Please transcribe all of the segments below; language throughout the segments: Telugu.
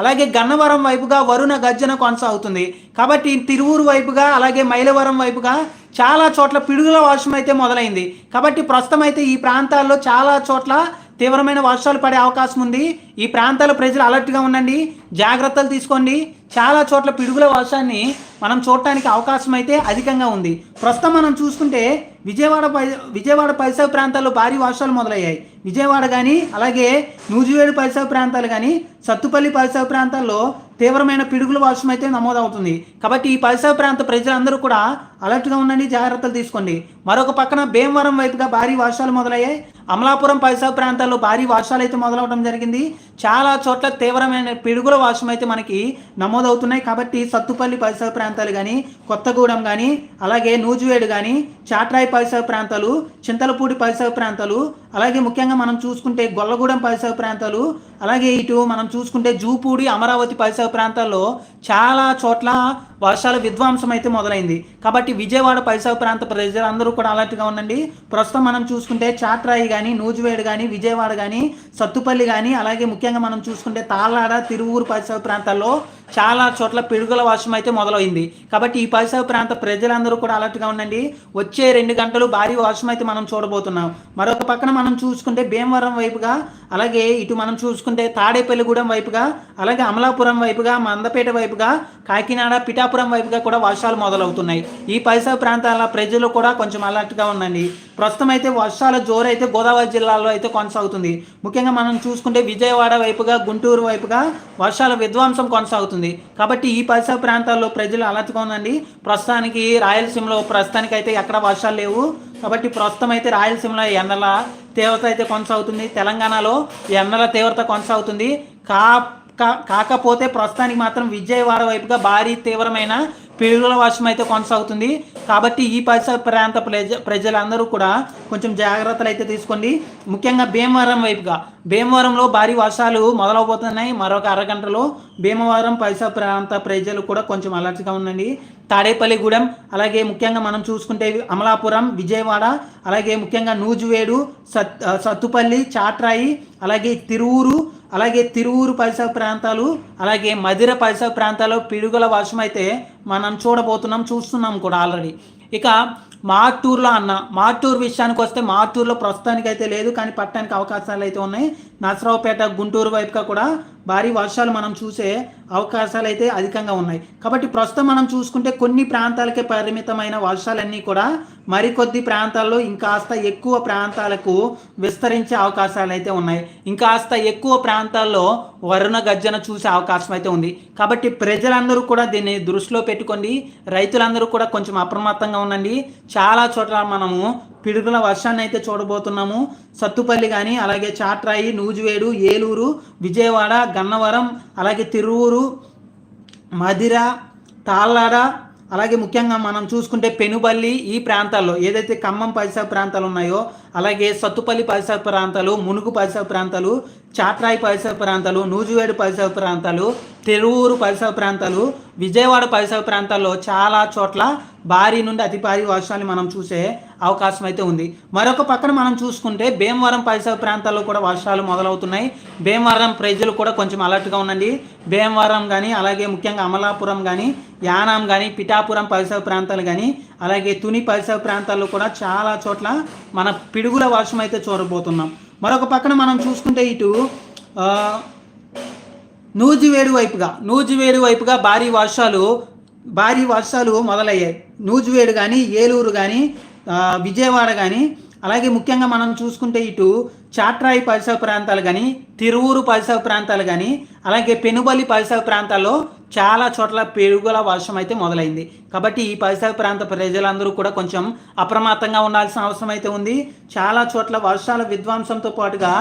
అలాగే గన్నవరం వైపుగా వరుణ గర్జన కొనసాగుతుంది. కాబట్టి తిరువూరు వైపుగా అలాగే మైలవరం వైపుగా చాలా చోట్ల పిడుగుల వర్షం అయితే మొదలైంది. కాబట్టి ప్రస్తుతం అయితే ఈ ప్రాంతాల్లో చాలా చోట్ల తీవ్రమైన వర్షాలు పడే అవకాశం ఉంది. ఈ ప్రాంతాల ప్రజలు అలర్ట్గా ఉండండి జాగ్రత్తలు తీసుకోండి. చాలా చోట్ల పిడుగుల వర్షాన్ని మనం చూడటానికి అవకాశం అయితే అధికంగా ఉంది. ప్రస్తుతం మనం చూసుకుంటే విజయవాడ పై విజయవాడ పరిసర ప్రాంతాల్లో భారీ వర్షాలు మొదలయ్యాయి. విజయవాడ కానీ అలాగే నూజివేడు పరిసర ప్రాంతాలు కానీ సత్తుపల్లి పరిసర ప్రాంతాల్లో తీవ్రమైన పిడుగుల వర్షం అయితే నమోదవుతుంది. కాబట్టి ఈ పరిసర ప్రాంత ప్రజలందరూ కూడా అలర్ట్గా ఉండండి జాగ్రత్తలు తీసుకోండి. మరొక పక్కన భీమవరం వైపుగా భారీ వర్షాలు మొదలయ్యాయి. అమలాపురం పరిసర ప్రాంతాల్లో భారీ వర్షాలు అయితే మొదలవడం జరిగింది. చాలా చోట్ల తీవ్రమైన పిడుగుల వర్షం అయితే మనకి నమోదవుతున్నాయి. కాబట్టి సత్తుపల్లి పరిసర ప్రాంతాలు కానీ కొత్తగూడెం కానీ అలాగే నూజివేడు కానీ చాట్రాయి పరిసర ప్రాంతాలు చింతలపూడి పరిసర ప్రాంతాలు అలాగే ముఖ్యంగా మనం చూసుకుంటే గొల్లగూడెం పరిసర ప్రాంతాలు అలాగే ఇటు మనం చూసుకుంటే జూపూడి అమరావతి పరిసర ప్రాంతాల్లో చాలా చోట్ల వర్షాల విధ్వంసం అయితే మొదలైంది. కాబట్టి విజయవాడ పరిసర ప్రాంత ప్రజలందరూ కూడా అలర్ట్గా ఉండండి. ప్రస్తుతం మనం చూసుకుంటే చాట్రాయి కానీ నూజివేడు కానీ విజయవాడ కానీ సత్తుపల్లి కానీ అలాగే ముఖ్యంగా మనం చూసుకుంటే తాళ్ళాడ తిరువూరు పరిసర ప్రాంతాల్లో చాలా చోట్ల పిడుగుల వర్షం అయితే మొదలైంది. కాబట్టి ఈ పరిసర ప్రాంత ప్రజలందరూ కూడా అలర్ట్గా ఉండండి. వచ్చే రెండు గంటలు భారీ వర్షం అయితే మనం చూడబోతున్నాం. మరొక పక్కన మనం చూసుకుంటే భీమవరం వైపుగా అలాగే ఇటు మనం చూసుకుంటే తాడేపల్లిగూడెం వైపుగా అలాగే అమలాపురం వైపుగా మందపేట వైపుగా కాకినాడ పిఠాపురం వైపుగా కూడా వర్షాలు మొదలవుతున్నాయి. ఈ పరిసర ప్రాంతాల ప్రజలు కూడా కొంచెం అలర్ట్గా ఉండండి. ప్రస్తుతం అయితే వర్షాల జోరు అయితే గోదావరి జిల్లాలో అయితే కొనసాగుతుంది. ముఖ్యంగా మనం చూసుకుంటే విజయవాడ వైపుగా గుంటూరు వైపుగా వర్షాల విధ్వంసం కొనసాగుతుంది. కాబట్టి ఈ పరిసర ప్రాంతాల్లో ప్రజలు అలర్ట్గా ఉండండి. ప్రస్తుతానికి రాయలసీమలో ప్రస్తుతానికి అయితే ఎక్కడ వర్షాలు లేవు. కాబట్టి ప్రస్తుతం అయితే రాయలసీమలో ఎండల తీవ్రత అయితే కొనసాగుతుంది. తెలంగాణలో ఎండల తీవ్రత కొనసాగుతుంది. కా- కాకపోతే ప్రస్తుతానికి మాత్రం విజయవాడ వైపుగా భారీ తీవ్రమైన పిడుగుల వర్షం అయితే కొనసాగుతుంది. కాబట్టి ఈ పరిసర ప్రాంత ప్రజ ప్రజలందరూ కూడా కొంచెం జాగ్రత్తలు అయితే తీసుకోండి. ముఖ్యంగా భీమవరం వైపుగా భీమవరంలో భారీ వర్షాలు మొదలవబోతున్నాయి. మరొక అరగంటలో భీమవరం పరిసర ప్రాంత ప్రజలు కూడా కొంచెం అలర్ట్గా ఉండండి. తాడేపల్లిగూడెం అలాగే ముఖ్యంగా మనం చూసుకుంటే అమలాపురం విజయవాడ అలాగే ముఖ్యంగా నూజువేడు సత్ సత్తుపల్లి చాట్రాయి అలాగే తిరువూరు అలాగే తిరువూరు పరిసర ప్రాంతాలు అలాగే మధిర పరిసర ప్రాంతాల్లో పిడుగుల వర్షం అయితే మనం చూడబోతున్నాం చూస్తున్నాం కూడా ఆల్రెడీ ఇక మార్టూర్లో అన్న మార్టూర్ విషయానికి వస్తే మార్టూర్లో ప్రస్తుతానికి అయితే లేదు కానీ పట్టడానికి అవకాశాలు అయితే ఉన్నాయి. నర్సరావుపేట గుంటూరు వైపుగా కూడా భారీ వర్షాలు మనం చూసే అవకాశాలు అయితే అధికంగా ఉన్నాయి. కాబట్టి ప్రస్తుతం మనం చూసుకుంటే కొన్ని ప్రాంతాలకే పరిమితమైన వర్షాలన్నీ కూడా మరికొద్ది ప్రాంతాల్లో ఇంకాస్త ఎక్కువ ప్రాంతాలకు విస్తరించే అవకాశాలు అయితే ఉన్నాయి. ఇంకాస్త ఎక్కువ ప్రాంతాల్లో వరుణ గర్జన చూసే అవకాశం అయితే ఉంది. కాబట్టి ప్రజలందరూ కూడా దీన్ని దృష్టిలో పెట్టుకోండి. రైతులందరూ కూడా కొంచెం అప్రమత్తంగా ఉండండి. చాలా చోట్ల మనము పిడుగుల వర్షాన్ని అయితే చూడబోతున్నాము. సత్తుపల్లి కానీ అలాగే చాట్రాయి నూజివేడు ఏలూరు విజయవాడ గన్నవరం అలాగే తిరువూరు మధిర తాళ్ళాడ అలాగే ముఖ్యంగా మనం చూసుకుంటే పెనుబల్లి ఈ ప్రాంతాల్లో ఏదైతే ఖమ్మం పరిసర ప్రాంతాలు ఉన్నాయో అలాగే సత్తుపల్లి పరిసర ప్రాంతాలు మునుగు పరిసర ప్రాంతాలు చాట్రాయి పరిసర ప్రాంతాలు నూజివేడు పరిసర ప్రాంతాలు తెరువూరు పరిసర ప్రాంతాలు విజయవాడ పరిసర ప్రాంతాల్లో చాలా చోట్ల భారీ నుండి అతి భారీ వర్షాలు మనం చూసే అవకాశం అయితే ఉంది. మరొక పక్కన మనం చూసుకుంటే భీమవరం పరిసర ప్రాంతాల్లో కూడా వర్షాలు మొదలవుతున్నాయి. భీమవరం ప్రజలు కూడా కొంచెం అలర్ట్గా ఉండండి. భీమవరం కానీ అలాగే ముఖ్యంగా అమలాపురం కానీ యానాం కానీ పిఠాపురం పరిసర ప్రాంతాలు కానీ అలాగే తుని పరిసర ప్రాంతాల్లో కూడా చాలా చోట్ల మన పిడుగుల వర్షం అయితే చూడబోతున్నాం. మరొక పక్కన మనం చూసుకుంటే ఇటు నూజివేడు వైపుగా నూజివేడు వైపుగా భారీ వర్షాలు భారీ వర్షాలు మొదలయ్యాయి. నూజివేడు కానీ ఏలూరు కానీ విజయవాడ కానీ అలాగే ముఖ్యంగా మనం చూసుకుంటే ఇటు చాట్రాయి పరిసర ప్రాంతాలు కానీ తిరువూరు పరిసర ప్రాంతాలు కానీ అలాగే పెనుబలి పరిసర ప్రాంతాల్లో చాలా చోట్ల పెరుగుల వర్షం అయితే మొదలైంది. కాబట్టి ఈ పరిసర ప్రాంత ప్రజలందరూ కూడా కొంచెం అప్రమత్తంగా ఉండాల్సిన అవసరం అయితే ఉంది. చాలా చోట్ల వర్షాల విధ్వంసంతో పాటుగా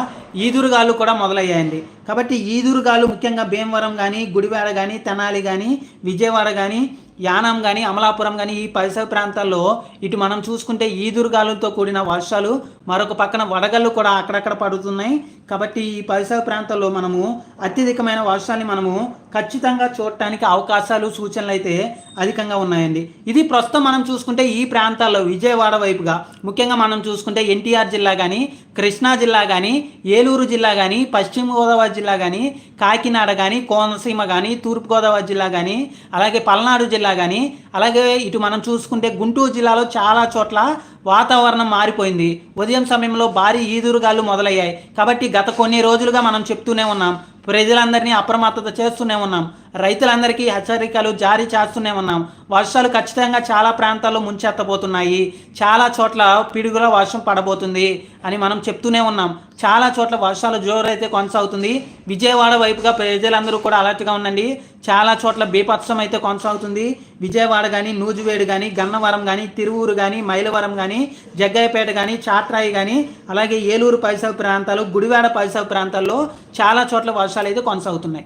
ఈదురుగాలు కూడా మొదలయ్యాయండి. కాబట్టి ఈదురుగాలు ముఖ్యంగా భీమవరం కానీ గుడివాడ కానీ తెనాలి కానీ విజయవాడ కానీ యానాం కానీ అమలాపురం కానీ ఈ పరిసర ప్రాంతాల్లో ఇటు మనం చూసుకుంటే ఈదురుగాలులతో కూడిన వర్షాలు మరొక పక్కన వడగళ్ళు కూడా అక్కడక్కడ పడుతున్నాయి. కాబట్టి ఈ పరిసర ప్రాంతాల్లో మనము అత్యధికమైన వర్షాన్ని మనము ఖచ్చితంగా చూడటానికి అవకాశాలు సూచనలు అయితే అధికంగా ఉన్నాయండి. ఇది ప్రస్తుతం మనం చూసుకుంటే ఈ ప్రాంతాల్లో విజయవాడ వైపుగా ముఖ్యంగా మనం చూసుకుంటే ఎన్టీఆర్ జిల్లా కానీ కృష్ణా జిల్లా కానీ ఏలూరు జిల్లా కానీ పశ్చిమ గోదావరి జిల్లా కానీ కాకినాడ కానీ కోనసీమ కానీ తూర్పుగోదావరి జిల్లా కానీ అలాగే పల్నాడు జిల్లా కానీ అలాగే ఇటు మనం చూసుకుంటే గుంటూరు జిల్లాలో చాలా చోట్ల వాతావరణం మారిపోయింది. ఉదయం సమయంలో భారీ ఈదురుగాలు మొదలయ్యాయి. కాబట్టి గత కొన్ని రోజులుగా మనం చెప్తూనే ఉన్నాం. ప్రజలందరినీ అప్రమత్తత చేస్తూనే ఉన్నాం. రైతులందరికీ హెచ్చరికలు జారీ చేస్తూనే ఉన్నాం. వర్షాలు ఖచ్చితంగా చాలా ప్రాంతాల్లో ముంచెత్తబోతున్నాయి. చాలా చోట్ల పిడుగుల వర్షం పడబోతుంది అని మనం చెప్తూనే ఉన్నాం. చాలా చోట్ల వర్షాలు జోరైతే కొనసాగుతుంది. విజయవాడ వైపుగా ప్రజలందరూ కూడా అలర్ట్గా ఉండండి. చాలా చోట్ల బీపత్సం అయితే కొనసాగుతుంది. విజయవాడ కానీ నూజివేడు కానీ గన్నవరం కానీ తిరువూరు కానీ మైలవరం కానీ జగ్గయ్యపేట కానీ చాట్రాయి కానీ అలాగే ఏలూరు పరిసర ప్రాంతాలు గుడివాడ పరిసర ప్రాంతాల్లో చాలా చోట్ల వర్షం వర్షాలు అయితే కొనసాగుతున్నాయి.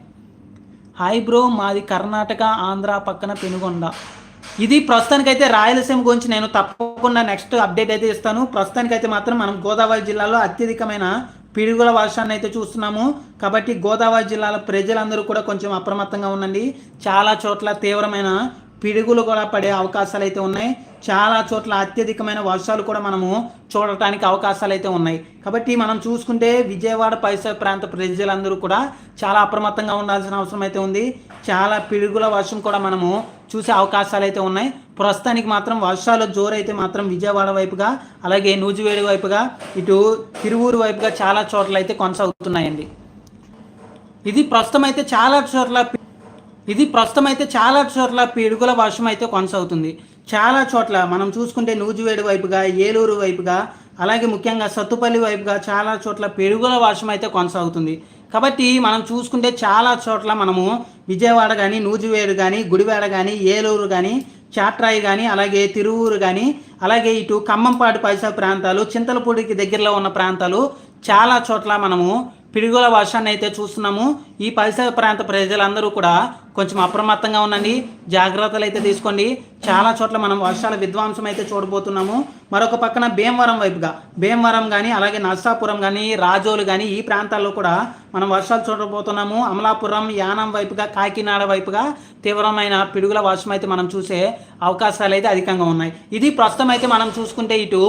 హాయ్ బ్రో మాది కర్ణాటక ఆంధ్ర పక్కన పెనుగొండ. ఇది ప్రస్తుతానికైతే రాయలసీమ గురించి నేను తప్పకుండా నెక్స్ట్ అప్డేట్ అయితే ఇస్తాను. ప్రస్తుతానికైతే మాత్రం మనం గోదావరి జిల్లాలో అత్యధికమైన పిడుగుల వర్షాన్ని అయితే చూస్తున్నాము. కాబట్టి గోదావరి జిల్లాలో ప్రజలందరూ కూడా కొంచెం అప్రమత్తంగా ఉండండి. చాలా చోట్ల తీవ్రమైన పిడుగులు కూడా పడే అవకాశాలు అయితే ఉన్నాయి. చాలా చోట్ల అత్యధికమైన వర్షాలు కూడా మనము చూడటానికి అవకాశాలు అయితే ఉన్నాయి. కాబట్టి మనం చూసుకుంటే విజయవాడ పరిసర ప్రాంత ప్రజలందరూ కూడా చాలా అప్రమత్తంగా ఉండాల్సిన అవసరం అయితే ఉంది. చాలా పిడుగుల వర్షం కూడా మనము చూసే అవకాశాలు అయితే ఉన్నాయి. ప్రస్తుతానికి మాత్రం వర్షాలు జోరైతే మాత్రం విజయవాడ వైపుగా అలాగే నూజివేడి వైపుగా ఇటు తిరువూరు వైపుగా చాలా చోట్ల అయితే కొనసాగుతున్నాయండి. ఇది ప్రస్తుతం అయితే చాలా చోట్ల ఇది ప్రస్తుతం అయితే చాలా చోట్ల పిడుగుల వర్షం అయితే కొనసాగుతుంది. చాలా చోట్ల మనం చూసుకుంటే నూజివేడు వైపుగా ఏలూరు వైపుగా అలాగే ముఖ్యంగా సత్తుపల్లి వైపుగా చాలా చోట్ల పిడుగుల వర్షం అయితే కొనసాగుతుంది. కాబట్టి మనం చూసుకుంటే చాలా చోట్ల మనము విజయవాడ కానీ నూజివేడు కానీ గుడివాడ కానీ ఏలూరు కానీ చాట్రాయి కానీ అలాగే తిరువూరు కానీ అలాగే ఇటు ఖమ్మంపాడు పరిసర ప్రాంతాలు చింతలపూడికి దగ్గరలో ఉన్న ప్రాంతాలు చాలా చోట్ల మనము పిడుగుల వర్షాన్ని అయితే చూస్తున్నాము. ఈ పరిసర ప్రాంత ప్రజలందరూ కూడా కొంచెం అప్రమత్తంగా ఉండండి. జాగ్రత్తలు అయితే తీసుకోండి. చాలా చోట్ల మనం వర్షాల విధ్వంసం అయితే చూడబోతున్నాము. మరొక పక్కన భీమవరం వైపుగా భీమవరం కానీ అలాగే నర్సాపురం కానీ రాజోలు కానీ ఈ ప్రాంతాల్లో కూడా మనం వర్షాలు చూడబోతున్నాము. అమలాపురం యానం వైపుగా కాకినాడ వైపుగా తీవ్రమైన పిడుగుల వర్షం అయితే మనం చూసే అవకాశాలు అయితే అధికంగా ఉన్నాయి. ఇది ప్రస్తుతం అయితే మనం చూసుకుంటే ఇటు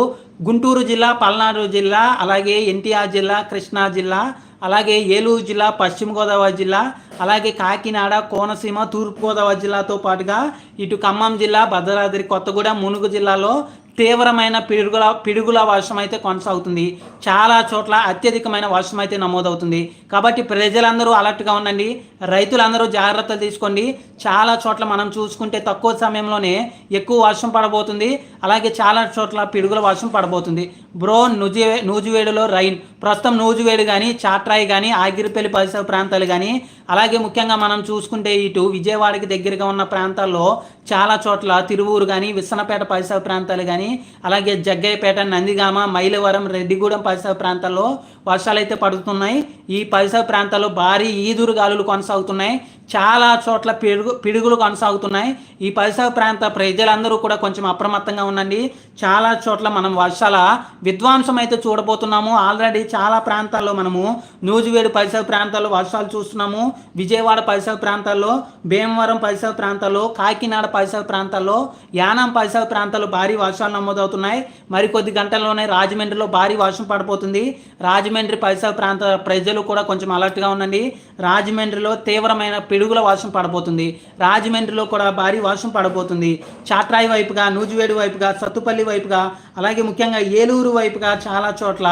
గుంటూరు జిల్లా పల్నాడు జిల్లా అలాగే ఎన్టీఆర్ జిల్లా కృష్ణా జిల్లా అలాగే ఏలూరు జిల్లా పశ్చిమ గోదావరి జిల్లా అలాగే కాకినాడ కోనసీమ తూర్పుగోదావరి జిల్లాతో పాటుగా ఇటు ఖమ్మం జిల్లా భద్రాద్రి కొత్తగూడెం మునుగు జిల్లాలో తీవ్రమైన పిడుగుల పిడుగుల వర్షం అయితే కొనసాగుతుంది. చాలా చోట్ల అత్యధికమైన వర్షం అయితే నమోదవుతుంది. కాబట్టి ప్రజలందరూ అలర్ట్గా ఉండండి. రైతులందరూ జాగ్రత్తలు తీసుకోండి. చాలా చోట్ల మనం చూసుకుంటే తక్కువ సమయంలోనే ఎక్కువ వర్షం పడబోతుంది. అలాగే చాలా చోట్ల పిడుగుల వర్షం పడబోతుంది. బ్రో నూజి నూజివేడులో రైన్. ప్రస్తుతం నూజివేడు కానీ చాట్రాయి కానీ ఆగిరిపల్లి పరిసర ప్రాంతాలు కానీ అలాగే ముఖ్యంగా మనం చూసుకుంటే ఇటు విజయవాడకి దగ్గరగా ఉన్న ప్రాంతాల్లో చాలా చోట్ల తిరువూరు కానీ విස්සనపేట పరిసర ప్రాంతాలు కానీ అలాగే జగ్గయ్యపేట నందిగామ మైలవరం రెడ్డిగూడెం పరిసర ప్రాంతాల్లో వర్షాలు అయితే పడుతున్నాయి. ఈ పరిసర ప్రాంతాల్లో భారీ ఈదురు గాలులు కొనసాగుతున్నాయి. చాలా చోట్ల పిడుగు పిడుగులు కొనసాగుతున్నాయి. ఈ పరిసర ప్రాంత ప్రజలందరూ కూడా కొంచెం అప్రమత్తంగా ఉండండి. చాలా చోట్ల మనం వర్షాల విధ్వంసం అయితే చూడబోతున్నాము. ఆల్రెడీ చాలా ప్రాంతాల్లో మనము నూజివేడు పరిసర ప్రాంతాల్లో వర్షాలు చూస్తున్నాము. విజయవాడ పరిసర ప్రాంతాల్లో భీమవరం పరిసర ప్రాంతాల్లో కాకినాడ పరిసర ప్రాంతాల్లో యానం పరిసర ప్రాంతాల్లో భారీ వర్షాలు నమోదవుతున్నాయి. మరికొద్ది గంటల్లోనే రాజమండ్రిలో భారీ వర్షం పడిపోతుంది రాజమండ్రి పరిసర ప్రాంత ప్రజలు కూడా కొంచెం అలర్ట్గా ఉండండి. రాజమండ్రిలో తీవ్రమైన పిడుగుల వర్షం పడబోతుంది. రాజమండ్రిలో కూడా భారీ వర్షం పడబోతుంది. చాట్రాయి వైపుగా నూజివేడు వైపుగా సత్తుపల్లి వైపుగా అలాగే ముఖ్యంగా ఏలూరు వైపుగా చాలా చోట్ల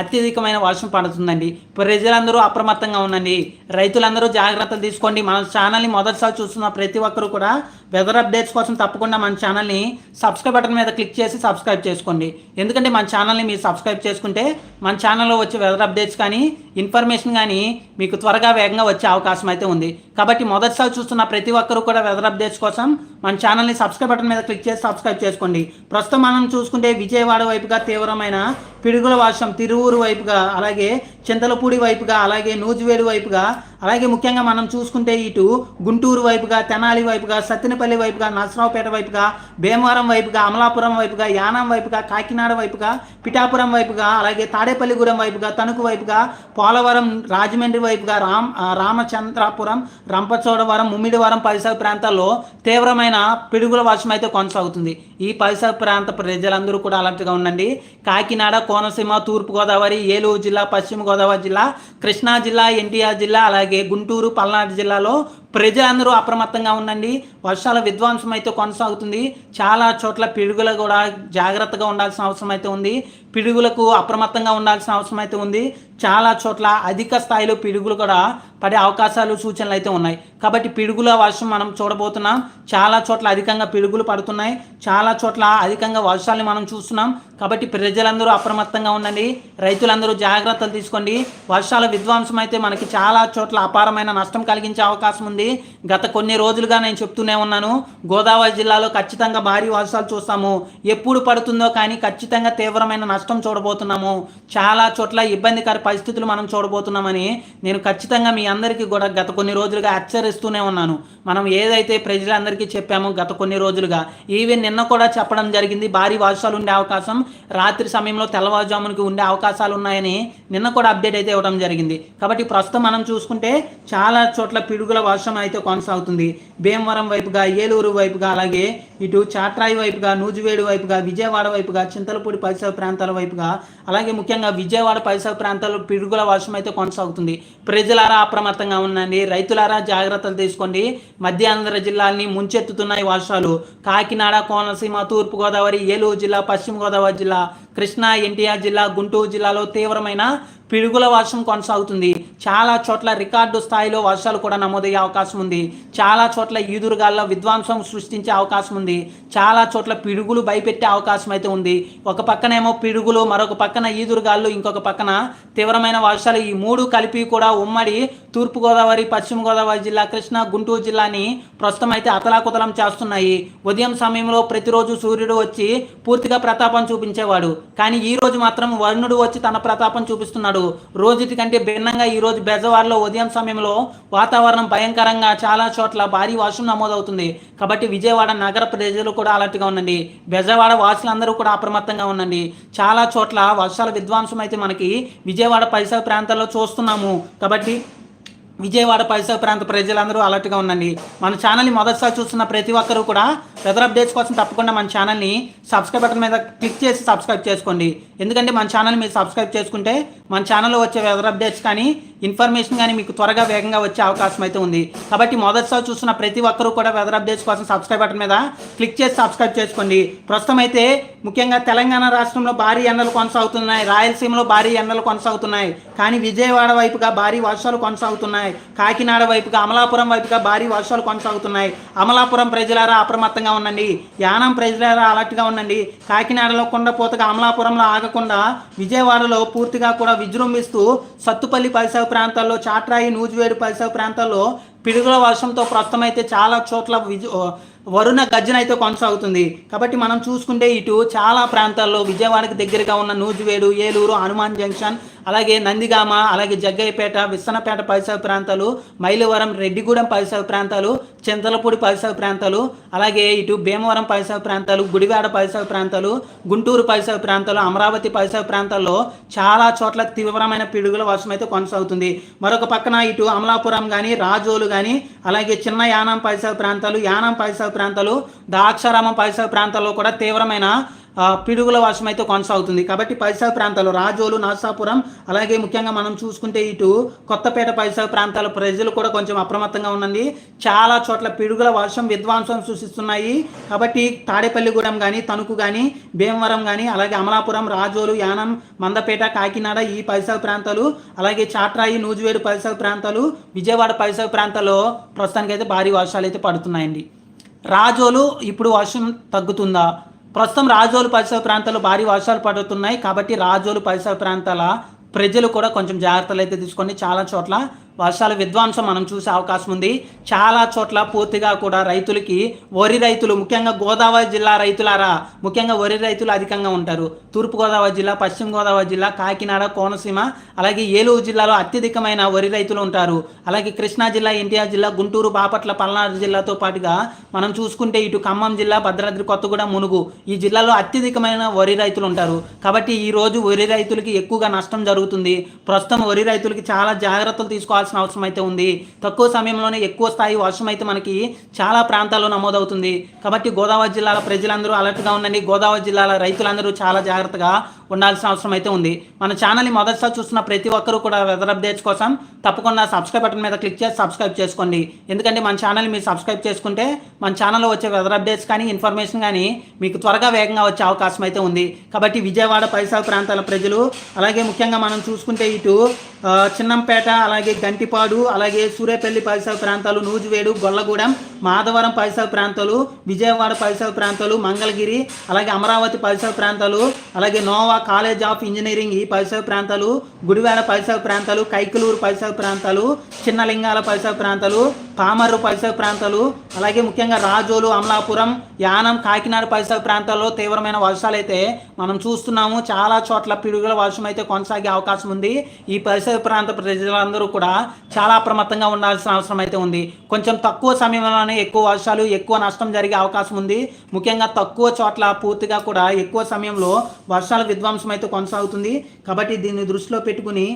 అత్యధికమైన వర్షం పడుతుందండి. ప్రజలందరూ అప్రమత్తంగా ఉండండి. రైతులందరూ జాగ్రత్తలు తీసుకోండి. మన ఛానల్ని మొదటిసారి చూస్తున్న ప్రతి ఒక్కరు కూడా వెదర్ అప్డేట్స్ కోసం తప్పకుండా మన ఛానల్ని సబ్స్క్రైబ్ బటన్ మీద క్లిక్ చేసి సబ్స్క్రైబ్ చేసుకోండి. ఎందుకంటే మన ఛానల్ని మీరు సబ్స్క్రైబ్ చేసుకుంటే మన ఛానల్లో వచ్చే వెదర్ అప్డేట్స్ కానీ ఇన్ఫర్మేషన్ కానీ మీకు త్వరగా వేగంగా వచ్చే అవకాశం అయితే ఉంది. కాబట్టి మొదటిసారి చూస్తున్న ప్రతి ఒక్కరు కూడా వెదర్ అప్డేట్స్ కోసం మన ఛానల్ని సబ్స్క్రైబ్ బటన్ మీద క్లిక్ చేసి సబ్స్క్రైబ్ చేసుకోండి. ప్రస్తుతం మనం చూసుకుంటే విజయవాడ వైపుగా తీవ్రమైన పిడుగుల వర్షం తిరువూరు వైపుగా అలాగే చింతలపూడి వైపుగా అలాగే నూజివేడు వైపుగా అలాగే ముఖ్యంగా మనం చూసుకుంటే ఇటు గుంటూరు వైపుగా తెనాలి వైపుగా సత్తినపల్లి వైపుగా నరసరావుపేట వైపుగా భీమవరం వైపుగా అమలాపురం వైపుగా యానం వైపుగా కాకినాడ వైపుగా పిఠాపురం వైపుగా అలాగే తాడేపల్లిగూడెం వైపుగా తణుకు వైపుగా పోలవరం రాజమండ్రి వైపుగా రామ్ రామచంద్రాపురం రంపచోడవరం ముమ్మిడివరం పరిసర ప్రాంతాల్లో తీవ్రమైన పిడుగుల వర్షం అయితే కొనసాగుతుంది. ఈ పరిసర ప్రాంత ప్రజలందరూ కూడా అలర్ట్గా ఉండండి. కాకినాడ కోనసీమ తూర్పుగోదావరి ఏలూరు జిల్లా పశ్చిమ గోదావరి జిల్లా కృష్ణా జిల్లా ఎన్టీఆర్ జిల్లా అలాగే గుంటూరు పల్నాడు జిల్లాలో ప్రజలందరూ అప్రమత్తంగా ఉండండి. వర్షాల విధ్వంసం అయితే కొనసాగుతుంది. చాలా చోట్ల పిడుగులు కూడా జాగ్రత్తగా ఉండాల్సిన అవసరం అయితే ఉంది. పిడుగులకు అప్రమత్తంగా ఉండాల్సిన అవసరం అయితే ఉంది. చాలా చోట్ల అధిక స్థాయిలో పిడుగులు కూడా పడే అవకాశాలు సూచనలు అయితే ఉన్నాయి. కాబట్టి పిడుగుల వర్షం మనం చూడబోతున్నాం. చాలా చోట్ల అధికంగా పిడుగులు పడుతున్నాయి. చాలా చోట్ల అధికంగా వర్షాలు మనం చూస్తున్నాం. కాబట్టి ప్రజలందరూ అప్రమత్తంగా ఉండండి. రైతులందరూ జాగ్రత్తలు తీసుకోండి. వర్షాల విధ్వంసం అయితే మనకి చాలా చోట్ల అపారమైన నష్టం కలిగించే అవకాశం ఉంది. గత కొన్ని రోజులుగా నేను చెప్తూనే ఉన్నాను. గోదావరి జిల్లాలో ఖచ్చితంగా భారీ వర్షాలు చూస్తాము. ఎప్పుడు పడుతుందో కానీ ఖచ్చితంగా తీవ్రమైన నష్టం చూడబోతున్నాము. చాలా చోట్ల ఇబ్బందికర పరిస్థితులు మనం చూడబోతున్నామని నేను ఖచ్చితంగా మీ అందరికీ కూడా గత కొన్ని రోజులుగా హెచ్చరిస్తూనే ఉన్నాను. మనం ఏదైతే ప్రజలందరికీ చెప్పామో గత కొన్ని రోజులుగా ఈవెన్ నిన్న కూడా చెప్పడం జరిగింది. భారీ వర్షాలు ఉండే అవకాశం రాత్రి సమయంలో తెల్లవారుజామునికి ఉండే అవకాశాలు ఉన్నాయని నిన్న కూడా అప్డేట్ అయితే ఇవ్వడం జరిగింది. కాబట్టి ప్రస్తుతం మనం చూసుకుంటే చాలా చోట్ల పిడుగుల వర్షం అయితే కొనసాగుతుంది. భీమవరం వైపుగా ఏలూరు వైపుగా అలాగే ఇటు చాట్రాయి వైపుగా నూజివేడు వైపుగా విజయవాడ వైపుగా చింతలపూడి పరిసర ప్రాంతాల వైపుగా అలాగే ముఖ్యంగా విజయవాడ పరిసర ప్రాంతాల్లో పిడుగుల వర్షం అయితే కొనసాగుతుంది. ప్రజలారా అప్రమత్తంగా ఉండండి. రైతులారా జాగ్రత్తలు తీసుకోండి. మధ్యాంధ్ర జిల్లాల్ని ముంచెత్తుతున్నాయి వర్షాలు. కాకినాడ కోనసీమ తూర్పుగోదావరి ఏలూరు జిల్లా పశ్చిమ గోదావరి జిల్లా కృష్ణా ఎన్టీఆర్ జిల్లా గుంటూరు జిల్లాలో తీవ్రమైన పిడుగుల వర్షం కొనసాగుతుంది. చాలా చోట్ల రికార్డు స్థాయిలో వర్షాలు కూడా నమోదయ్యే అవకాశం ఉంది. చాలా చోట్ల ఈదురుగాల్లో విధ్వంసం సృష్టించే అవకాశం ఉంది. చాలా చోట్ల పిడుగులు భయపెట్టే అవకాశం అయితే ఉంది. ఒక పక్కనేమో పిడుగులు మరొక పక్కన ఈదురుగాళ్ళు ఇంకొక పక్కన తీవ్రమైన వర్షాలు. ఈ మూడు కలిపి కూడా ఉమ్మడి తూర్పుగోదావరి పశ్చిమ గోదావరి జిల్లా కృష్ణా గుంటూరు జిల్లాని ప్రస్తుతం అయితే అతలాకుతలం చేస్తున్నాయి. ఉదయం సమయంలో ప్రతిరోజు సూర్యుడు వచ్చి పూర్తిగా ప్రతాపం చూపించేవాడు. కానీ ఈ రోజు మాత్రం వరుణుడు వచ్చి తన ప్రతాపం చూపిస్తున్నాడు. రోజుటి కంటే భిన్నంగా ఈ రోజు బెజవాడలో ఉదయం సమయంలో వాతావరణం భయంకరంగా చాలా చోట్ల భారీ వర్షం నమోదవుతుంది. కాబట్టి విజయవాడ నగర ప్రజలు కూడా అలర్ట్గా ఉండండి. బెజవాడ వాసులందరూ కూడా అప్రమత్తంగా ఉండండి. చాలా చోట్ల వర్షాల విధ్వంసం అయితే మనకి విజయవాడ పరిసర ప్రాంతాల్లో చూస్తున్నాము. కాబట్టి విజయవాడ పరిసర ప్రాంత ప్రజలందరూ అలర్ట్గా ఉండండి. మన ఛానల్ని మొదటిసారి చూస్తున్న ప్రతి ఒక్కరూ కూడా వెదర్ అప్డేట్స్ కోసం తప్పకుండా మన ఛానల్ని సబ్స్క్రైబ్ బటన్ మీద క్లిక్ చేసి సబ్స్క్రైబ్ చేసుకోండి. ఎందుకంటే మన ఛానల్ మీరు సబ్స్క్రైబ్ చేసుకుంటే మన ఛానల్లో వచ్చే వెదర్ అప్డేట్స్ కానీ ఇన్ఫర్మేషన్ కానీ మీకు త్వరగా వేగంగా వచ్చే అవకాశం అయితే ఉంది. కాబట్టి మొదటిసారి చూస్తున్న ప్రతి ఒక్కరూ కూడా వెదర్ అప్డేట్స్ కోసం సబ్స్క్రైబ్ బటన్ మీద క్లిక్ చేసి సబ్స్క్రైబ్ చేసుకోండి. ప్రస్తుతం అయితే ముఖ్యంగా తెలంగాణ రాష్ట్రంలో భారీ ఎండలు కొనసాగుతున్నాయి. రాయలసీమలో భారీ ఎండలు కొనసాగుతున్నాయి. కానీ విజయవాడ వైపుగా భారీ వర్షాలు కొనసాగుతున్నాయి. కాకినాడ వైపుగా అమలాపురం వైపుగా భారీ వర్షాలు కొనసాగుతున్నాయి. అమలాపురం ప్రజలారా అప్రమత్తంగా ఉండండి. యానం ప్రజలారా అలర్ట్గా ఉండండి. కాకినాడలో కొండపోతగా అమలాపురంలో కాకుండా విజయవాడలో పూర్తిగా కూడా విజృంభిస్తూ సత్తుపల్లి పరిసర ప్రాంతాల్లో చాట్రాయి నూజివేడు పరిసర ప్రాంతాల్లో పిడుగుల వర్షంతో ప్రస్తుతం అయితే చాలా చోట్ల విజ వరుణ గర్జన అయితే కొనసాగుతుంది. కాబట్టి మనం చూసుకుంటే ఇటు చాలా ప్రాంతాల్లో విజయవాడకి దగ్గరగా ఉన్న నూజివేడు ఏలూరు హనుమాన్ జంక్షన్ అలాగే నందిగామ అలాగే జగ్గయ్యపేట విස්සనపేట పరిసర ప్రాంతాలు మైలవరం రెడ్డిగూడెం పరిసర ప్రాంతాలు చింతలపూడి పరిసర ప్రాంతాలు అలాగే ఇటు భీమవరం పరిసర ప్రాంతాలు గుడివాడ పరిసర ప్రాంతాలు గుంటూరు పరిసర ప్రాంతాలు అమరావతి పరిసర ప్రాంతాల్లో చాలా చోట్ల తీవ్రమైన పిడుగుల వర్షం అయితే కొనసాగుతుంది. మరొక పక్కన ఇటు అమలాపురం కానీ రాజోలు కానీ అలాగే చిన్న యానం పరిసర ప్రాంతాలు యానం పరిసర ప్రాంతాలు ద్రాక్షారామం పరిసర ప్రాంతాల్లో కూడా తీవ్రమైన పిడుగుల వర్షం అయితే కొనసాగుతుంది. కాబట్టి పరిసర ప్రాంతాలు రాజోలు నరసాపురం అలాగే ముఖ్యంగా మనం చూసుకుంటే ఇటు కొత్తపేట పరిసర ప్రాంతాల ప్రజలు కూడా కొంచెం అప్రమత్తంగా ఉండండి. చాలా చోట్ల పిడుగుల వర్షం విధ్వంసం సృష్టిస్తున్నాయి. కాబట్టి తాడేపల్లిగూడెం కానీ తణుకు కానీ భీమవరం కానీ అలాగే అమలాపురం రాజోలు యానం మందపేట కాకినాడ ఈ పరిసర ప్రాంతాలు అలాగే చాట్రాయి నూజివేడు పరిసర ప్రాంతాలు విజయవాడ పరిసర ప్రాంతాల్లో ప్రస్తుతానికైతే భారీ వర్షాలు అయితే పడుతున్నాయండి. రాజోలు ఇప్పుడు వర్షం తగ్గుతుందా? ప్రస్తుతం రాజోలు పరిసర ప్రాంతాల్లో భారీ వర్షాలు పడుతున్నాయి కాబట్టి రాజోలు పరిసర ప్రాంతాల ప్రజలు కూడా కొంచెం జాగ్రత్తలు అయితే తీసుకొని చాలా చోట్ల వర్షాల విధ్వంసం మనం చూసే అవకాశం ఉంది. చాలా చోట్ల పూర్తిగా కూడా రైతులకి వరి రైతులు ముఖ్యంగా గోదావరి జిల్లా రైతులారా ముఖ్యంగా వరి రైతులు అధికంగా ఉంటారు. తూర్పుగోదావరి జిల్లా పశ్చిమ గోదావరి జిల్లా కాకినాడ కోనసీమ అలాగే ఏలూరు జిల్లాలో అత్యధికమైన వరి రైతులు ఉంటారు. అలాగే కృష్ణా జిల్లా ఎన్టీఆర్ జిల్లా గుంటూరు బాపట్ల పల్నాడు జిల్లాతో పాటుగా మనం చూసుకుంటే ఇటు ఖమ్మం జిల్లా భద్రాద్రి కొత్తగూడెం మునుగు ఈ జిల్లాలో అత్యధికమైన వరి రైతులు ఉంటారు. కాబట్టి ఈ రోజు వరి రైతులకి ఎక్కువగా నష్టం జరుగుతుంది. ప్రస్తుతం వరి రైతులకి చాలా జాగ్రత్తలు తీసుకోవాల్సిన అవసరం అయితే ఉంది. తక్కువ సమయంలోనే ఎక్కువ స్థాయి వర్షం అయితే మనకి చాలా ప్రాంతాల్లో నమోదవుతుంది. కాబట్టి గోదావరి జిల్లాల ప్రజలందరూ అలర్ట్గా ఉండండి. గోదావరి జిల్లాల రైతులందరూ చాలా జాగ్రత్తగా ఉండాల్సిన అవసరం అయితే ఉంది. మన ఛానల్ని మొదటిసారి చూస్తున్న ప్రతి ఒక్కరూ కూడా వెదర్ అప్డేట్స్ కోసం తప్పకుండా సబ్స్క్రైబ్ బటన్ మీద క్లిక్ చేసి సబ్స్క్రైబ్ చేసుకోండి. ఎందుకంటే మన ఛానల్ మీరు సబ్స్క్రైబ్ చేసుకుంటే మన ఛానల్లో వచ్చే వెదర్ అప్డేట్స్ కానీ ఇన్ఫర్మేషన్ కానీ మీకు త్వరగా వేగంగా వచ్చే అవకాశం అయితే ఉంది. కాబట్టి విజయవాడ పరిసర ప్రాంతాల ప్రజలు అలాగే ముఖ్యంగా మనం చూసుకుంటే ఇటు చిన్నంపేట అలాగే గంటిపాడు అలాగే సూర్యపల్లి పరిసర ప్రాంతాలు నూజివేడు గొల్లగూడెం మాధవరం పరిసర ప్రాంతాలు విజయవాడ పరిసర ప్రాంతాలు మంగళగిరి అలాగే అమరావతి పరిసర ప్రాంతాలు అలాగే నోవా కాలేజ్ ఆఫ్ ఇంజనీరింగ్ ఈ పరిసర ప్రాంతాలు గుడివాడ పరిసర ప్రాంతాలు కైకలూరు పరిసర ప్రాంతాలు చిన్నలింగాల పరిసర ప్రాంతాలు పామర్రు పరిసర ప్రాంతాలు అలాగే ముఖ్యంగా రాజోలు అమలాపురం యానం కాకినాడ పరిసర ప్రాంతాల్లో తీవ్రమైన వర్షాలు అయితే మనం చూస్తున్నాము. చాలా చోట్ల పిడుగుల వర్షం అయితే కొనసాగే అవకాశం ఉంది. ఈ పరిసర ప్రాంత ప్రజలందరూ కూడా చాలా అప్రమత్తంగా ఉండాల్సిన అవసరం అయితే ఉంది. కొంచెం తక్కువ సమయంలోనే ఎక్కువ వర్షాలు ఎక్కువ నష్టం జరిగే అవకాశం ఉంది. ముఖ్యంగా తక్కువ చోట్ల పూర్తిగా కూడా ఎక్కువ సమయంలో వర్షాల విధ్వంసం అయితే కొనసాగుతుంది. కాబట్టి దీన్ని దృష్టిలో పెట్టుకుని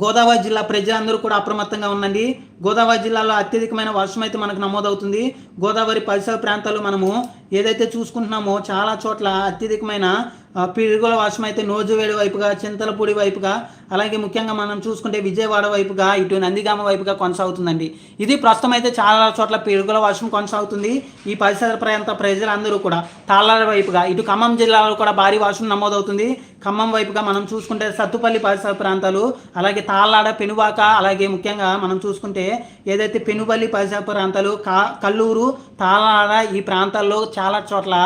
గోదావరి జిల్లా ప్రజలందరూ కూడా అప్రమత్తంగా ఉండండి. గోదావరి జిల్లాలో అత్యధికమైన వర్షం అయితే మనకు నమోదవుతుంది. గోదావరి పరిసర ప్రాంతాలు మనము ఏదైతే చూసుకుంటున్నామో చాలా చోట్ల అత్యధికమైన ఆ, పిడుగుల వర్షం అయితే నోజువేడు వైపుగా చింతలపూడి వైపుగా అలాగే ముఖ్యంగా మనం చూసుకుంటే విజయవాడ వైపుగా ఇటు నందిగామ వైపుగా కొనసాగుతుందండి. ఇది ప్రస్తుతం అయితే చాలా చోట్ల పిడుగుల వర్షం కొనసాగుతుంది. ఈ పరిసర ప్రాంత ప్రజలందరూ కూడా తాళ్ళాల వైపుగా ఇటు ఖమ్మం జిల్లాలో కూడా భారీ వర్షం నమోదవుతుంది. ఖమ్మం వైపుగా మనం చూసుకుంటే సత్తుపల్లి పరిసర ప్రాంతాలు అలాగే తాళ్ళాడ పెనువాక అలాగే ముఖ్యంగా మనం చూసుకుంటే ఏదైతే పెనుపల్లి పరిసర ప్రాంతాలు కా కల్లూరు తాళ్ళాడ ఈ ప్రాంతాల్లో చాలా చోట్ల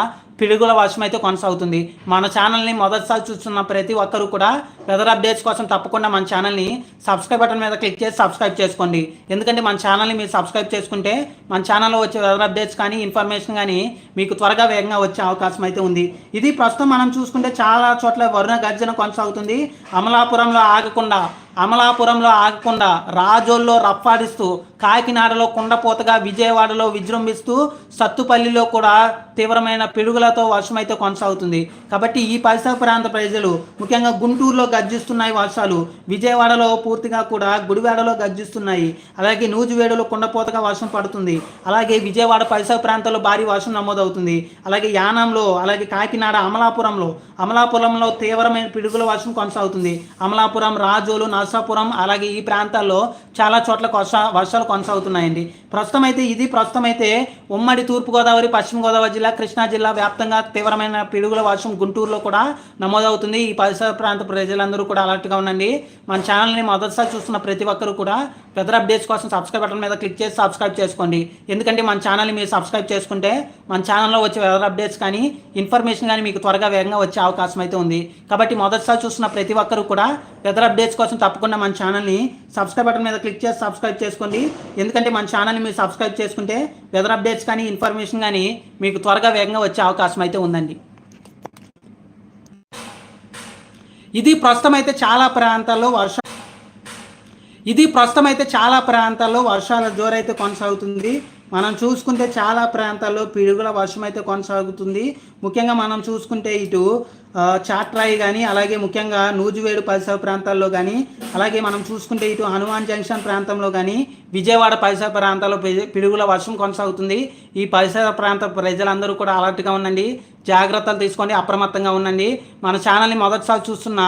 పిడుగుల వర్షం అయితే కొనసాగుతుంది. మన ఛానల్ని మొదటిసారి చూస్తున్న ప్రతి ఒక్కరు కూడా వెదర్ అప్డేట్స్ కోసం తప్పకుండా మన ఛానల్ని సబ్స్క్రైబ్ బటన్ మీద క్లిక్ చేసి సబ్స్క్రైబ్ చేసుకోండి. ఎందుకంటే మన ఛానల్ని మీరు సబ్స్క్రైబ్ చేసుకుంటే మన ఛానల్లో వచ్చే వెదర్ అప్డేట్స్ కానీ ఇన్ఫర్మేషన్ కానీ మీకు త్వరగా వేగంగా వచ్చే అవకాశం అయితే ఉంది. ఇది ప్రస్తుతం మనం చూసుకుంటే చాలా చోట్ల వరుణ గర్జన కొనసాగుతుంది. అమలాపురంలో ఆగకుండా అమలాపురంలో ఆగకుండా రాజోల్లో రప్పాడిస్తూ కాకినాడలో కుండపోతగా విజయవాడలో విజృంభిస్తూ సత్తుపల్లిలో కూడా తీవ్రమైన పిడుగులతో వర్షం అయితే కొనసాగుతుంది. కాబట్టి ఈ పరిసర ప్రాంత ప్రజలు ముఖ్యంగా గుంటూరులో గర్జిస్తున్నాయి వర్షాలు. విజయవాడలో పూర్తిగా కూడా గుడివాడలో గర్జిస్తున్నాయి. అలాగే నూజివేడులో కుండపోతగా వర్షం పడుతుంది. అలాగే విజయవాడ పరిసర ప్రాంతాల్లో భారీ వర్షం నమోదవుతుంది. అలాగే యానంలో అలాగే కాకినాడ అమలాపురంలో. అమలాపురంలో తీవ్రమైన పిడుగుల వర్షం కొనసాగుతుంది. అమలాపురం రాజోలు నరసాపురం అలాగే ఈ ప్రాంతాల్లో చాలా చోట్ల వర్షాలు కొనసాగుతున్నాయండి. ప్రస్తుతం అయితే ఇది ప్రస్తుతం అయితే ఉమ్మడి తూర్పుగోదావరి పశ్చిమ గోదావరి జిల్లా కృష్ణా జిల్లా వ్యాప్తంగా తీవ్రమైన పిడుగుల వర్షం గుంటూరులో కూడా నమోదవుతుంది. ఈ పరిసర ప్రాంత ప్రజలందరూ కూడా అలర్ట్గా ఉండండి. మన ఛానల్ని మొదటిసారి చూస్తున్న ప్రతి ఒక్కరు కూడా వెదర్ అప్డేట్స్ కోసం సబ్స్క్రైబ్ బటన్ మీద క్లిక్ చేసి సబ్స్క్రైబ్ చేసుకోండి. ఎందుకంటే మన ఛానల్ని మీరు సబ్స్క్రైబ్ చేసుకుంటే మన ఛానల్లో వచ్చే వెదర్ అప్డేట్స్ కానీ ఇన్ఫర్మేషన్ కానీ మీకు త్వరగా వేగంగా వచ్చే అవకాశం అయితే ఉంది. కాబట్టి మొదటిసారి చూస్తున్న ప్రతి ఒక్కరు కూడా వెదర్ అప్డేట్స్ కోసం తప్పకుండా మన ఛానల్ని సబ్స్క్రైబ్ బటన్ మీద క్లిక్ చేసి సబ్స్క్రైబ్ చేసుకోండి. ఎందుకంటే మన ఛానల్ని మీరు సబ్స్క్రైబ్ చేసుకుంటే వెదర్ అప్డేట్స్ కానీ ఇన్ఫర్మేషన్ కానీ మీకు త్వరగా వేగంగా వచ్చే అవకాశం అయితే ఉందండి. ఇది ప్రస్తుతం అయితే చాలా ప్రాంతాల్లో వర్ష ఇది ప్రస్తుతం అయితే చాలా ప్రాంతాల్లో వర్షాల జోరైతే కొనసాగుతుంది. మనం చూసుకుంటే చాలా ప్రాంతాల్లో పిడుగుల వర్షం అయితే కొనసాగుతుంది. ముఖ్యంగా మనం చూసుకుంటే ఇటు చాట్రాయి కానీ అలాగే ముఖ్యంగా నూజువేడు పరిసర ప్రాంతాల్లో కానీ అలాగే మనం చూసుకుంటే ఇటు హనుమాన్ జంక్షన్ ప్రాంతంలో కానీ విజయవాడ పరిసర ప్రాంతాల్లో పిడుగుల వర్షం కొనసాగుతుంది. ఈ పరిసర ప్రాంత ప్రజలందరూ కూడా అలర్ట్గా ఉండండి. జాగ్రత్తలు తీసుకోండి అప్రమత్తంగా ఉండండి. మన ఛానల్ని మొదటిసారి చూస్తున్న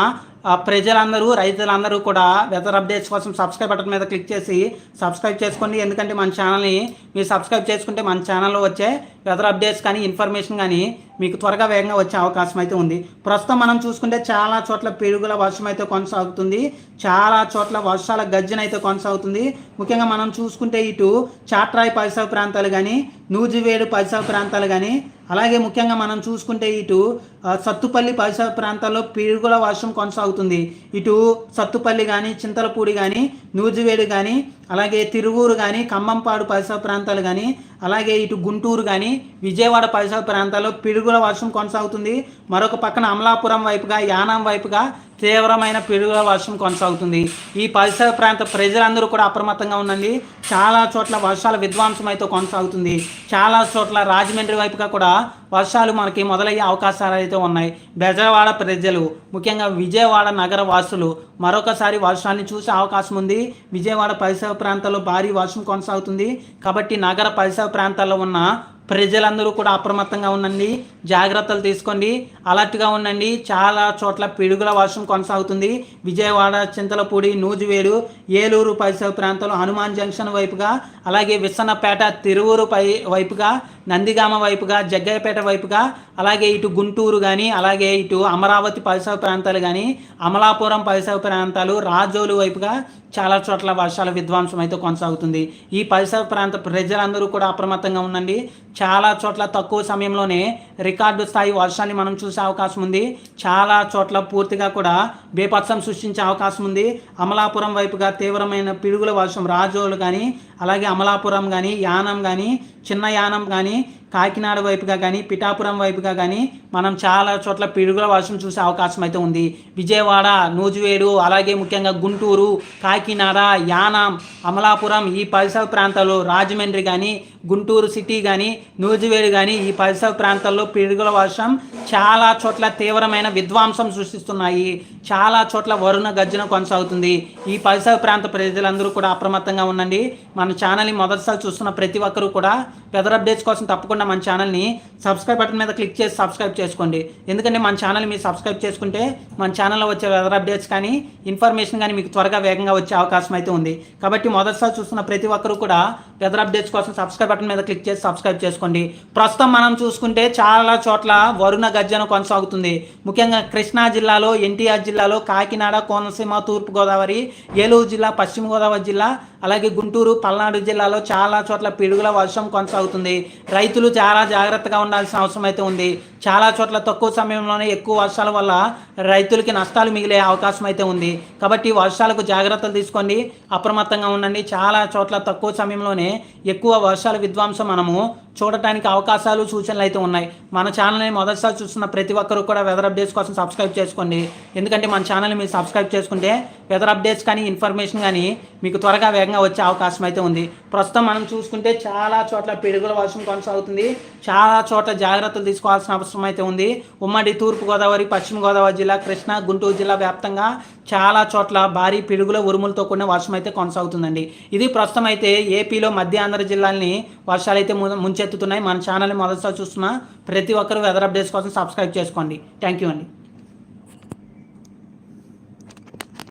ప్రజలందరూ రైతులందరూ కూడా వెదర్ అప్డేట్స్ కోసం సబ్స్క్రైబ్ బటన్ మీద క్లిక్ చేసి సబ్స్క్రైబ్ చేసుకోండి. ఎందుకంటే మన ఛానల్ని మీరు సబ్స్క్రైబ్ చేసుకుంటే మన ఛానల్లో వచ్చే వెదర్ అప్డేట్స్ కానీ ఇన్ఫర్మేషన్ కానీ మీకు త్వరగా వేగంగా వచ్చే అవకాశం అయితే ఉంది. ప్రస్తుతం మనం చూసుకుంటే చాలా చోట్ల పిడుగుల వర్షం అయితే కొనసాగుతుంది. చాలా చోట్ల వర్షాల గర్జన అయితే కొనసాగుతుంది. ముఖ్యంగా మనం చూసుకుంటే ఇటు చాట్రాయి పరిసర ప్రాంతాలు కానీ నూజివేడు పరిసర ప్రాంతాలు కానీ అలాగే ముఖ్యంగా మనం చూసుకుంటే ఇటు సత్తుపల్లి పరిసర ప్రాంతాల్లో పిడుగుల వర్షం కొనసాగుతుంది. ఇటు సత్తుపల్లి కానీ చింతలపూడి కానీ నూజివేడు కానీ అలాగే తిరువూరు కానీ ఖమ్మంపాడు పరిసర ప్రాంతాలు కానీ అలాగే ఇటు గుంటూరు కానీ విజయవాడ పరిసర ప్రాంతాల్లో పిడుగుల వర్షం కొనసాగుతుంది. మరొక పక్కన అమలాపురం వైపుగా యానాం వైపుగా తీవ్రమైన పిడుగుల వర్షం కొనసాగుతుంది. ఈ పరిసర ప్రాంత ప్రజలందరూ కూడా అప్రమత్తంగా ఉండండి. చాలా చోట్ల వర్షాల విధ్వంసం అయితే కొనసాగుతుంది. చాలా చోట్ల రాజమండ్రి వైపుగా కూడా వర్షాలు మనకి మొదలయ్యే అవకాశాలు అయితే ఉన్నాయి బెజవాడ ప్రజలు ముఖ్యంగా విజయవాడ నగర వాసులు మరొకసారి వర్షాన్ని చూసే అవకాశం ఉంది. విజయవాడ పరిసర ప్రాంతాల్లో భారీ వర్షం కొనసాగుతుంది. కాబట్టి నగర పరిసర ప్రాంతాల్లో ఉన్న ప్రజలందరూ కూడా అప్రమత్తంగా ఉండండి జాగ్రత్తలు తీసుకోండి అలర్ట్గా ఉండండి. చాలా చోట్ల పిడుగుల వర్షం కొనసాగుతుంది. విజయవాడ చింతలపూడి నూజివేడు ఏలూరు పరిసర ప్రాంతాలు హనుమాన్ జంక్షన్ వైపుగా అలాగే విస్సన్నపేట తిరువూరు పై వైపుగా నందిగామ వైపుగా జగ్గయ్యపేట వైపుగా అలాగే ఇటు గుంటూరు కానీ అలాగే ఇటు అమరావతి పరిసర ప్రాంతాలు కానీ అమలాపురం పరిసర ప్రాంతాలు రాజోలు వైపుగా చాలా చోట్ల వర్షాల విధ్వంసం అయితే కొనసాగుతుంది. ఈ పరిసర ప్రాంత ప్రజలందరూ కూడా అప్రమత్తంగా ఉండండి. చాలా చోట్ల తక్కువ సమయంలోనే రికార్డు స్థాయి వర్షాన్ని మనం చూసే అవకాశం ఉంది. చాలా చోట్ల పూర్తిగా కూడా బేపత్సం సృష్టించే అవకాశం ఉంది. అమలాపురం వైపుగా తీవ్రమైన పిడుగుల వర్షం రాజోలు కానీ అలాగే అమలాపురం కానీ యానం కానీ చిన్న యానం కానీ కాకినాడ వైపుగా కానీ పిఠాపురం వైపుగా కానీ మనం చాలా చోట్ల పిడుగుల వర్షం చూసే అవకాశం అయితే ఉంది. విజయవాడ నూజివేడు అలాగే ముఖ్యంగా గుంటూరు కాకినాడ యానాం అమలాపురం ఈ పరిసర ప్రాంతాలు రాజమండ్రి కానీ గుంటూరు సిటీ కానీ నూజివేడు కానీ ఈ పరిసర ప్రాంతాల్లో పిడుగుల వర్షం చాలా చోట్ల తీవ్రమైన విధ్వంసం సృష్టిస్తున్నాయి. చాలా చోట్ల వరుణ గర్జన కొనసాగుతుంది. ఈ పరిసర ప్రాంత ప్రజలందరూ కూడా అప్రమత్తంగా ఉండండి. మన ఛానల్ని మొదటిసారి చూస్తున్న ప్రతి ఒక్కరూ కూడా వెదర్ అప్డేట్స్ కోసం తప్పకుండా మన ఛానల్ని సబ్స్క్రైబ్ బటన్ మీద క్లిక్ చేసి సబ్స్క్రైబ్ చేసుకోండి. ఎందుకంటే మన ఛానల్ మీరు సబ్స్క్రైబ్ చేసుకుంటే మన ఛానల్లో వచ్చే వెదర్ అప్డేట్స్ కానీ ఇన్ఫర్మేషన్ కానీ మీకు త్వరగా వేగంగా వచ్చే అవకాశం అయితే ఉంది. కాబట్టి మొదటిసారి చూస్తున్న ప్రతి ఒక్కరూ కూడా వెదర్ అప్డేట్స్ కోసం సబ్స్క్రైబ్ బటన్ మీద క్లిక్ చేసి సబ్స్క్రైబ్ చేసుకోండి. ప్రస్తుతం మనం చూసుకుంటే చాలా చోట్ల వరుణ గర్జన కొనసాగుతుంది. ముఖ్యంగా కృష్ణా జిల్లాలో ఎన్టీఆర్ జిల్లాలో కాకినాడ కోనసీమ తూర్పుగోదావరి ఏలూరు జిల్లా పశ్చిమ గోదావరి జిల్లా అలాగే గుంటూరు పల్నాడు జిల్లాలో చాలా చోట్ల పిడుగుల వర్షం కొనసాగుతుంది. రైతులు చాలా జాగ్రత్తగా ఉండాల్సిన అవసరం అయితే ఉంది. చాలా చోట్ల తక్కువ సమయంలోనే ఎక్కువ వర్షాల వల్ల రైతులకి నష్టాలు మిగిలే అవకాశం అయితే ఉంది. కాబట్టి వర్షాలకు జాగ్రత్తలు తీసుకోండి. అప్రమత్తంగా ఉండండి. చాలా చోట్ల తక్కువ సమయంలోనే ఎక్కువ వర్షాల విధ్వంసం మనము చూడటానికి అవకాశాలు సూచనలు అయితే ఉన్నాయి. మన ఛానల్ని మొదటిసారి చూస్తున్న ప్రతి ఒక్కరూ కూడా వెదర్ అప్డేట్స్ కోసం సబ్స్క్రైబ్ చేసుకోండి. ఎందుకంటే మన ఛానల్ని మీరు సబ్స్క్రైబ్ చేసుకుంటే వెదర్ అప్డేట్స్ కానీ ఇన్ఫర్మేషన్ కానీ మీకు త్వరగా వేగంగా వచ్చే అవకాశం అయితే ఉంది. ప్రస్తుతం మనం చూసుకుంటే చాలా చోట్ల పిడుగుల వర్షం కొనసాగుతుంది. చాలా చోట్ల జాగ్రత్తలు తీసుకోవాల్సిన అవసరం అయితే ఉంది. ఉమ్మడి తూర్పుగోదావరి పశ్చిమ గోదావరి జిల్లా కృష్ణా గుంటూరు జిల్లా వ్యాప్తంగా చాలా చోట్ల భారీ పిడుగుల ఉరుములతో కూడిన వర్షం అయితే కొనసాగుతుందండి. ఇది ప్రస్తుతం అయితే ఏపీలో మధ్య ఆంధ్ర జిల్లాల్ని వర్షాలు అయితే ము- ఎత్తుతున్నాయి. మన ఛానల్ని మొదటిసారి చూస్తున్న ప్రతి ఒక్కరు వెదర్ అప్డేట్స్ కోసం సబ్స్క్రైబ్ చేసుకోండి. థ్యాంక్ యూ అండి.